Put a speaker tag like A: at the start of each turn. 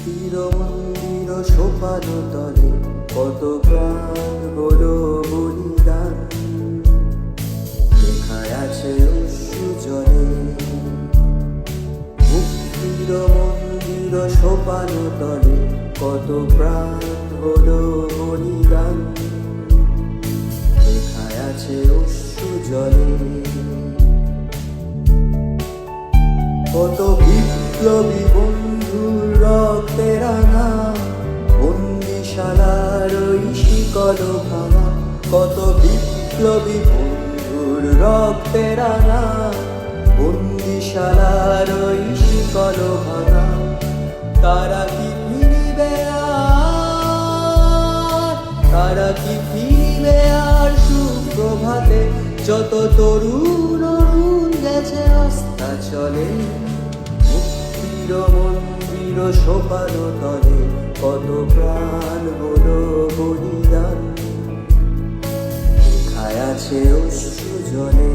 A: মুক্তির মন্দির সোপান তলে কত প্রাণ হলো বলিদান। লেখায় আছে অশ্রু জলে। মুক্তির মন্দির সোপান তলে কত প্রাণ হলো বলিদান। লেখায় আছে অশ্রু জলে। কত বিপ্লবী বন্ধুর রক্তে রাঙা, বন্দিশালার ওই শিকল ভাঙা, কত বিপ্লবী বন্ধুর রক্তে রাঙা, বন্দিশালার শিকল ভাঙা। তারা কি ফিরিবে আর? তারা কি ফিরিবে আর সুপ্রভাতে? যত তরুণ গেছে রাস্তা চলে। মুক্তির মন্দির সোপান তলে কত প্রাণ হলো বলিদান। খায় আছে অশ্রু জলে।